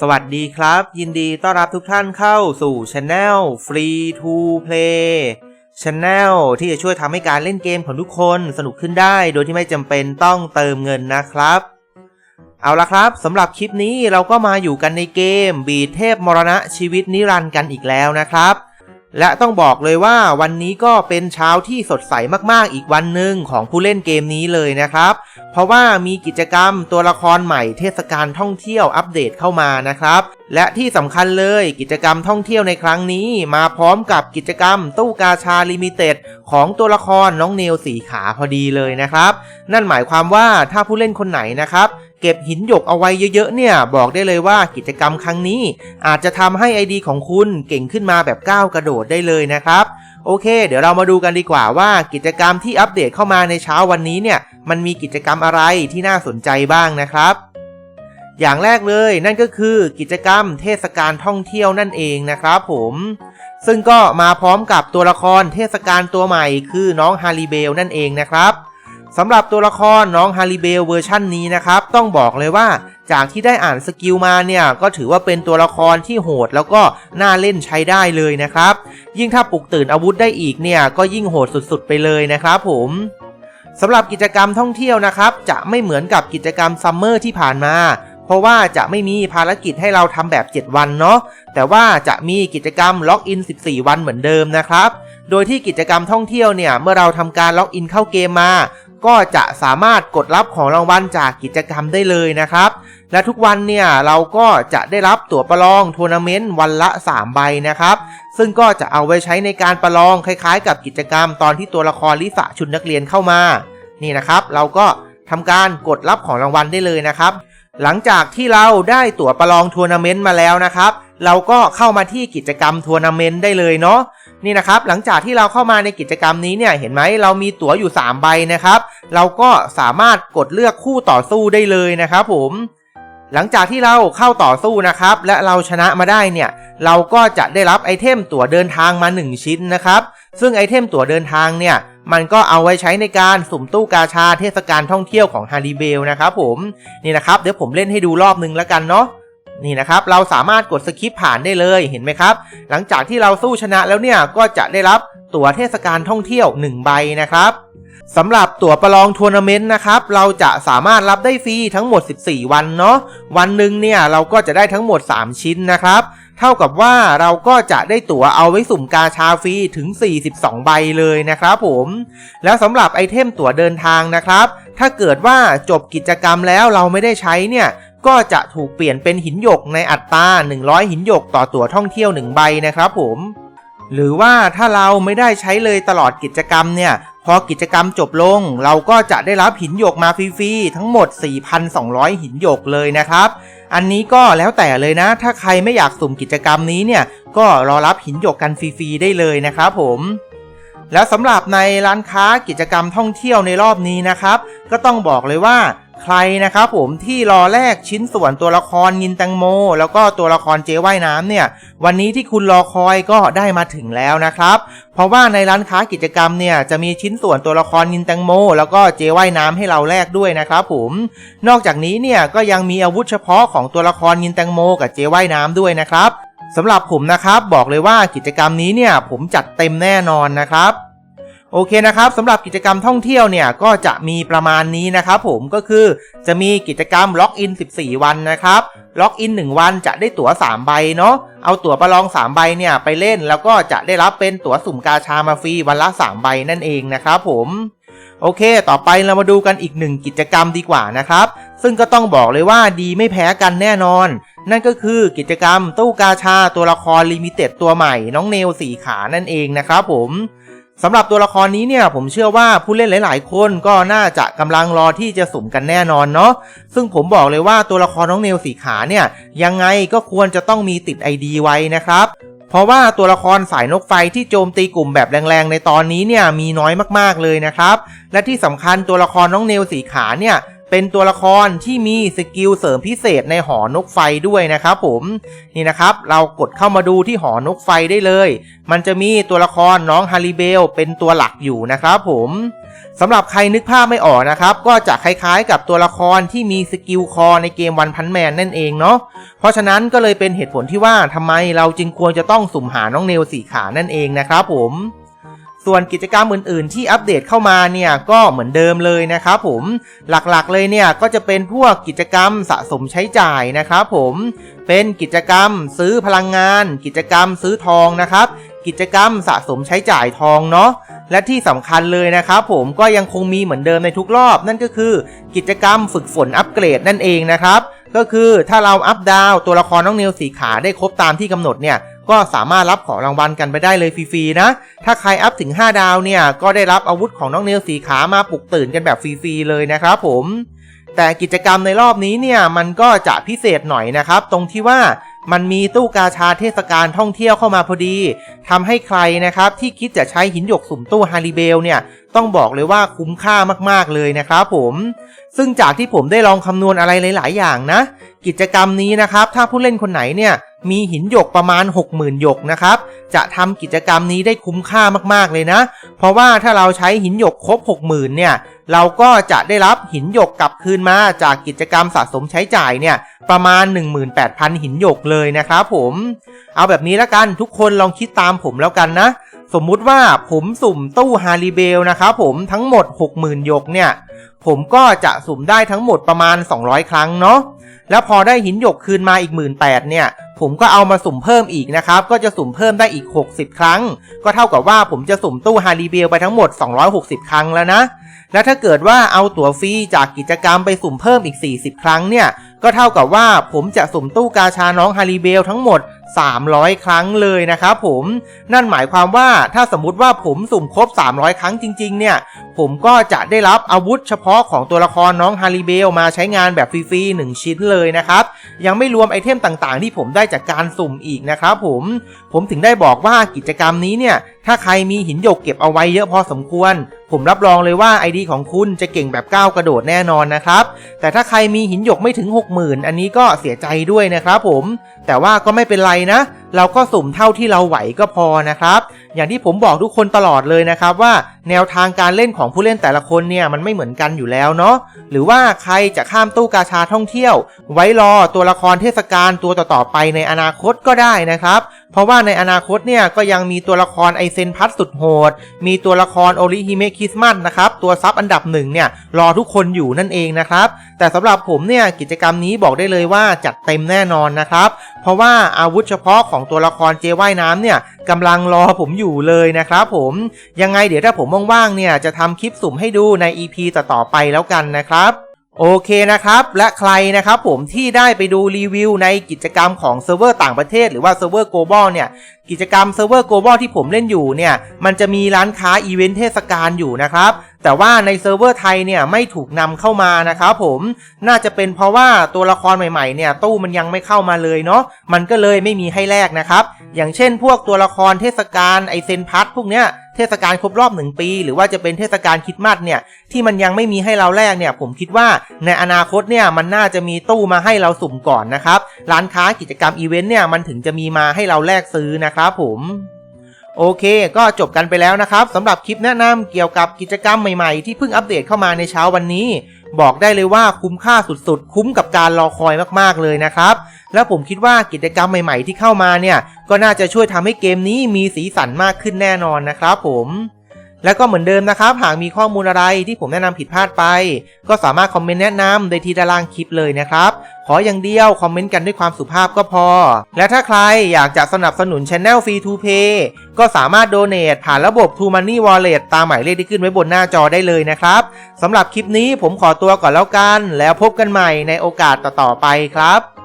สวัสดีครับ ยินดีต้อนรับทุกท่านเข้าสู่ช anel Free to Play Channel ที่จะช่วยทำให้การเล่นเกมของทุกคนสนุกขึ้นได้ โดยที่ไม่จำเป็นต้องเติมเงินนะครับ เอาละครับสำหรับคลิปนี้เราก็มาอยู่กันในเกม บีเทพมรณะชีวิตนิรันดร์กันอีกแล้วนะครับ และต้องบอกเลยว่าวันนี้ก็เป็นเช้าที่สดใสมากๆ อีกวันหนึ่งของผู้เล่นเกมนี้เลยนะครับ เพราะว่ามีกิจกรรมตัวละครใหม่เทศกาลท่องเที่ยวอัปเดตเข้ามานะครับ และที่สำคัญเลยกิจกรรมท่องเที่ยวในครั้งนี้ มาพร้อมกับกิจกรรมตู้กาชาลิมิเต็ดของตัวละครน้องเนลสีขาพอดีเลยนะครับ นั่นหมายความว่าถ้าผู้เล่นคนไหนนะครับ เก็บหินหยกเอาไว้เยอะๆเนี่ย บอกได้เลยว่ากิจกรรมครั้งนี้ อาจจะทำให้ไอดีของคุณเก่งขึ้นมาแบบก้าวกระโดดได้เลยนะครับ โอเค เดี๋ยวเรามาดูกันดีกว่าว่ากิจกรรมที่อัปเดตเข้ามาในเช้าวันนี้เนี่ย มันมีกิจกรรมอะไรที่น่าสนใจบ้างนะครับอย่างแรกเลยนั่นก็คือกิจกรรมเทศกาลท่องเที่ยวนั่นเองนะครับผม ซึ่งก็มาพร้อมกับตัวละครเทศกาลตัวใหม่คือน้องฮาริเบลนั่นเองนะครับ สำหรับตัวละครน้องฮาริเบลเวอร์ชั่นนี้นะครับ ต้องบอกเลยว่าจากที่ได้อ่านสกิลมาเนี่ย ก็ถือว่าเป็นตัวละครที่โหดแล้วก็น่าเล่นใช้ได้เลยนะครับ ยิ่งถ้าปลุกตื่นอาวุธได้อีกเนี่ย ก็ยิ่งโหดสุดๆไปเลยนะครับผมสำหรับกิจกรรมท่องเที่ยวนะครับ จะไม่เหมือนกับกิจกรรมซัมเมอร์ที่ผ่านมา เพราะว่าจะไม่มีภารกิจให้เราทำแบบ 7 วันเนาะแต่ว่าจะมีกิจกรรมล็อกอิน 14 วันเหมือนเดิมนะครับ โดยที่กิจกรรมท่องเที่ยวเนี่ย เมื่อเราทำการล็อกอินเข้าเกมมา ก็จะสามารถกดรับของรางวัลจากกิจกรรมได้เลยนะครับ และทุกวันเนี่ยเราก็จะได้รับตั๋วประลองทัวร์นาเมนต์วันละ 3 ใบนะครับ ซึ่งก็จะเอาไว้ใช้ในการประลองคล้ายๆ กับกิจกรรมตอนที่ตัวละครลิสะชุดนักเรียนเข้ามา นี่นะครับ เราก็ทำการกดรับของรางวัลได้เลยนะครับ หลังจากที่เราได้ตั๋วประลองทัวร์นาเมนต์มาแล้วนะครับ เราก็เข้ามาที่กิจกรรมทัวร์นาเมนต์ได้เลยเนาะ นี่นะครับหลังจากที่เราเข้ามาในกิจกรรมนี้เนี่ยเห็นไหมเรามีตั๋วอยู่ 3 ใบนะครับ เราก็สามารถกดเลือกคู่ต่อสู้ได้เลยนะครับผมหลังจากที่เราเข้าต่อสู้นะครับ และเราชนะมาได้เนี่ย เราก็จะได้รับไอเทมตั๋วเดินทางมา 1 ชิ้นนะครับ ซึ่งไอเทมตั๋วเดินทางเนี่ยมันก็เอาไว้ใช้ในการสุ่มตู้กาชาเทศกาลท่องเที่ยวของฮาริเบลนะครับผมนี่นะครับเดี๋ยวผมเล่นให้ดูรอบนึงแล้วกันเนาะ นี่นะครับเราสามารถกดสคิปผ่านได้เลยเห็นไหมครับ หลังจากที่เราสู้ชนะแล้วเนี่ยก็จะได้รับตั๋วเทศกาลท่องเที่ยว 1 ใบนะครับสำหรับตั๋วประลองทัวร์นาเมนต์นะครับ เราจะสามารถรับได้ฟรีทั้งหมด 14 วันเนาะวันหนึ่งเนี่ยเราก็จะได้ทั้งหมด 3 ชิ้นนะครับ เท่ากับว่าเราก็จะได้ตั๋วเอาไว้สุ่มกาชาฟรีถึง 42 ใบเลยนะครับผม แล้วสำหรับไอเทมตั๋วเดินทางนะครับ ถ้าเกิดว่าจบกิจกรรมแล้วเราไม่ได้ใช้เนี่ย ก็จะถูกเปลี่ยนเป็นหินหยกในอัตรา 100 หินหยกต่อตั๋วท่องเที่ยว 1 ใบนะครับผม หรือว่าถ้าเราไม่ได้ใช้เลยตลอดกิจกรรมเนี่ย พอกิจกรรมจบลง เราก็จะได้รับหินหยกมาฟรีๆทั้งหมด 4,200 หินหยกเลยนะครับ อันนี้ก็แล้วแต่เลยนะ ถ้าใครไม่อยากสุ่มกิจกรรมนี้เนี่ย ก็รอรับหินหยกกันฟรีๆได้เลยนะครับผมแล้วสำหรับในร้านค้ากิจกรรมท่องเที่ยวในรอบนี้นะครับ ก็ต้องบอกเลยว่า ใครนะครับผมที่รอแลกชิ้นส่วนตัวละครยินแตงโม แล้วก็ตัวละครเจว่ายน้ำเนี่ย วันนี้ที่คุณรอคอยก็ได้มาถึงแล้วนะครับ เพราะว่าในร้านค้ากิจกรรมเนี่ยจะมีชิ้นส่วนตัวละครยินแตงโม แล้วก็เจว่ายน้ำให้เราแลกด้วยนะครับผมนอกจากนี้เนี่ยก็ยังมีอาวุธเฉพาะของตัวละครยินแตงโม กับเจว่ายน้ำด้วยนะครับสำหรับผมนะครับบอกเลยว่ากิจกรรมนี้เนี่ยผมจัดเต็มแน่นอนนะครับ โอเคนะครับสำหรับกิจกรรมท่องเที่ยวเนี่ยก็จะมีประมาณนี้นะครับผมก็คือจะมีกิจกรรมล็อกอิน 14 วันนะครับล็อกอิน 1 วันจะได้ตั๋ว 3 ใบเนาะเอาตั๋วประลอง 3 ใบเนี่ยไปเล่น แล้วก็จะได้รับเป็นตั๋วสุ่มกาชามาฟรีวันละ 3 ใบนั่นเองนะครับผมโอเค ต่อไปเรามาดูกันอีกหนึ่งกิจกรรมดีกว่านะครับ ซึ่งก็ต้องบอกเลยว่าดีไม่แพ้กันแน่นอน นั่นก็คือกิจกรรมตู้กาชาตัวละครลิมิเต็ดตัวใหม่น้องเนลสีขานั่นเองนะครับผม สำหรับตัวละครนี้เนี่ยผมเชื่อว่าผู้เล่นหลาย ๆ คนก็น่าจะกำลังรอที่จะสุ่มกันแน่นอนเนาะซึ่งผมบอกเลยว่าตัวละครน้องเนลสีขาเนี่ยยังไงก็ควรจะต้องมีติด ID ไว้นะครับเพราะว่าตัวละครสายนกไฟที่โจมตีกลุ่มแบบแรงๆ ในตอนนี้เนี่ยมีน้อยมากๆเลยนะครับ และที่สำคัญตัวละครน้องเนลสีขาเนี่ย เป็นตัวละครที่มีสกิลเสริมพิเศษในหอนกไฟด้วยนะครับผมนี่นะครับเรากดเข้ามาดูที่หอนกไฟได้เลย มันจะมีตัวละครน้องฮาริเบลเป็นตัวหลักอยู่นะครับผมสำหรับใครนึกภาพไม่ออกนะครับ ก็จะคล้ายๆกับตัวละครที่มีสกิลคอในเกมวันพันแมนนั่นเองเนาะเพราะฉะนั้นก็เลยเป็นเหตุผลที่ว่าทำไมเราจึงควรจะต้องสุ่มหาน้องเนลสีขานั่นเองนะครับผม ส่วนกิจกรรมอื่นๆ ที่อัปเดตเข้ามาเนี่ยก็เหมือนเดิมเลยนะครับผมหลักๆเลยเนี่ยก็จะเป็นพวกกิจกรรมสะสมใช้จ่ายนะครับผมเป็นกิจกรรมซื้อพลังงาน กิจกรรมซื้อทองนะครับกิจกรรมสะสมใช้จ่ายทองเนาะและที่สำคัญเลยนะครับผมก็ยังคงมีเหมือนเดิมในทุกรอบ นั่นก็คือ กิจกรรมฝึกฝนอัปเกรดนั่นเองนะครับก็คือถ้าเราอัพดาวตัวละครน้องเนลสีขาได้ครบตามที่กำหนดเนี่ย ก็สามารถรับของรางวัลกันไปได้เลยฟรีๆนะ ถ้าใครอัพถึง 5 ดาวเนี่ย ก็ได้รับอาวุธของน้องเนลสีขามาปลุกตื่นกันแบบฟรีๆเลยนะครับผม แต่กิจกรรมในรอบนี้เนี่ยมันก็จะพิเศษหน่อยนะครับ ตรงที่ว่ามันมีตู้กาชาเทศกาลท่องเที่ยวเข้ามาพอดีทำให้ใครนะครับที่คิดจะใช้หินหยกสุ่มตู้ฮาริเบลเนี่ยต้องบอกเลยว่าคุ้มค่ามากๆเลยนะครับผม ซึ่งจากที่ผมได้ลองคำนวณอะไรหลาย ๆ อย่างนะ กิจกรรมนี้นะครับ ถ้าผู้เล่นคนไหนเนี่ยมีหินหยกประมาณ 60,000หยกนะครับ จะทำกิจกรรมนี้ได้คุ้มค่ามากๆเลยนะ เพราะว่าถ้าเราใช้หินหยกครบ 60,000เนี่ย เราก็จะได้รับหินหยกกลับคืนมาจากกิจกรรมสะสมใช้จ่ายเนี่ยประมาณ 18,000 หินหยกเลยนะครับผม เอาแบบนี้แล้วกันทุกคนลองคิดตามผมแล้วกันนะ สมมุติว่าผมสุ่มตู้ฮาริเบลนะครับผมทั้งหมด 60,000หยกเนี่ย ผมก็จะสุ่มได้ทั้งหมดประมาณ 200 ครั้งเนาะแล้วพอได้หินหยกคืนมาอีก 1 8 0 0 0เนี่ย ผมก็เอามาสุ่มเพิ่มอีกนะครับ ก็จะสุ่มเพิ่มได้อีก 60 ครั้ง ก็เท่ากับว่าผมจะสุ่มตู้ฮาริเบลไปทั้งหมด 260 ครั้งแล้วนะ และถ้าเกิดว่าเอาตั๋วฟรีจากกิจกรรมไปสุ่มเพิ่มอีก 40 ครั้งเนี่ย ก็เท่ากับว่าผมจะสุ่มตู้กาชาน้องฮาริเบลทั้งหมด 300 ครั้งเลยนะครับผม นั่นหมายความว่าถ้าสมมติว่าผมสุ่มครบ 300 ครั้งจริง ๆ เนี่ย ผมก็จะได้รับอาวุธเฉพาะของตัวละครน้องฮาริเบลมาใช้งานแบบฟรีๆ1 ชิ้นเลยนะครับ ยังไม่รวมไอเทมต่างๆ ที่ผมได้จากการสุ่มอีกนะครับผม ผมถึงได้บอกว่ากิจกรรมนี้เนี่ย ถ้าใครมีหินหยกเก็บเอาไว้เยอะพอสมควร ผมรับรองเลยว่า ID ของคุณจะเก่งแบบก้าวกระโดดแน่นอนนะครับ แต่ถ้าใครมีหินหยกไม่ถึง 60,000 อันนี้ก็เสียใจด้วยนะครับผม แต่ว่าก็ไม่เป็นไรนะ เราก็สุ่มเท่าที่เราไหวก็พอนะครับ อย่างที่ผมบอกทุกคนตลอดเลยนะครับว่าแนวทางการเล่นของผู้เล่นแต่ละคนเนี่ยมันไม่เหมือนกันอยู่แล้วเนาะหรือว่าใครจะข้ามตู้กาชาท่องเที่ยว ไว้รอตัวละครเทศกาลตัวต่อๆไปในอนาคตก็ได้นะครับ เพราะว่าในอนาคตเนี่ยก็ยังมีตัวละครไอเซนพัทสุดโหด มีตัวละครโอริฮิเมะคริสมัสนะครับ ตัวซับอันดับหนึ่งเนี่ยรอทุกคนอยู่นั่นเองนะครับ แต่สำหรับผมเนี่ยกิจกรรมนี้บอกได้เลยว่าจัดเต็มแน่นอนนะครับ เพราะว่าอาวุธเฉพาะของตัวละครเจว่ายน้ำเนี่ยกำลังรอผมอยู่เลยนะครับผมยังไงเดี๋ยวถ้าผมว่างๆเนี่ยจะทำคลิปสุ่มให้ดูใน EP ต่อๆไปแล้วกันนะครับ โอเคนะครับ และใครนะครับผมที่ได้ไปดูรีวิวในกิจกรรมของเซิร์ฟเวอร์ต่างประเทศหรือว่าเซิร์ฟเวอร์ global เนี่ยกิจกรรมเซิร์ฟเวอร์ global ที่ผมเล่นอยู่เนี่ยมันจะมีร้านค้าอีเวนต์เทศกาลอยู่นะครับ แต่ว่าในเซิร์ฟเวอร์ไทยเนี่ยไม่ถูกนำเข้ามานะครับผมน่าจะเป็นเพราะว่าตัวละครใหม่ๆเนี่ยตู้มันยังไม่เข้ามาเลยเนาะมันก็เลยไม่มีให้แลกนะครับ อย่างเช่นพวกตัวละครเทศกาลไอเซนพัทพวกเนี้ย เทศกาลครบรอบหนึ่งปี หรือว่าจะเป็นเทศกาลคริดมัดเนี่ยที่มันยังไม่มีให้เราแลกเนี่ยผมคิดว่าในอนาคตเนี่ยมันน่าจะมีตู้มาให้เราสุ่มก่อนนะครับร้านค้ากิจกรรมอีเวนต์เนี่ยมันถึงจะมีมาให้เราแลกซื้อนะครับผมโอเค ก็จบกันไปแล้วนะครับสำหรับคลิปแนะนำเกี่ยวกับกิจกรรมใหม่ๆ ที่เพิ่งอัปเดตเข้ามาในเช้าวันนี้ บอกได้เลยว่าคุ้มค่าสุดๆ คุ้มกับการรอคอยมากๆเลยนะครับ แล้วผมคิดว่ากิจกรรมใหม่ๆที่เข้ามาเนี่ย ก็น่าจะช่วยทำให้เกมนี้มีสีสันมากขึ้นแน่นอนนะครับผม แล้วก็เหมือนเดิมนะครับ หากมีข้อมูลอะไรที่ผมแนะนำผิดพลาดไป ก็สามารถคอมเมนต์แนะนำได้ที่ด้านล่างคลิปเลยนะครับ ขออย่างเดียวคอมเมนต์กันด้วยความสุภาพก็พอ และถ้าใครอยากจะสนับสนุนช anel Free to Pay ก็สามารถโดเน a t ผ่านระบบ True Money Wallet ตามหมายเลขที่ขึ้นไว้บนหน้าจอได้เลยนะครับสำหรับคลิปนี้ผมขอตัวก่อนแล้วกัน แล้วพบกันใหม่ในโอกาสต่อๆไปครับ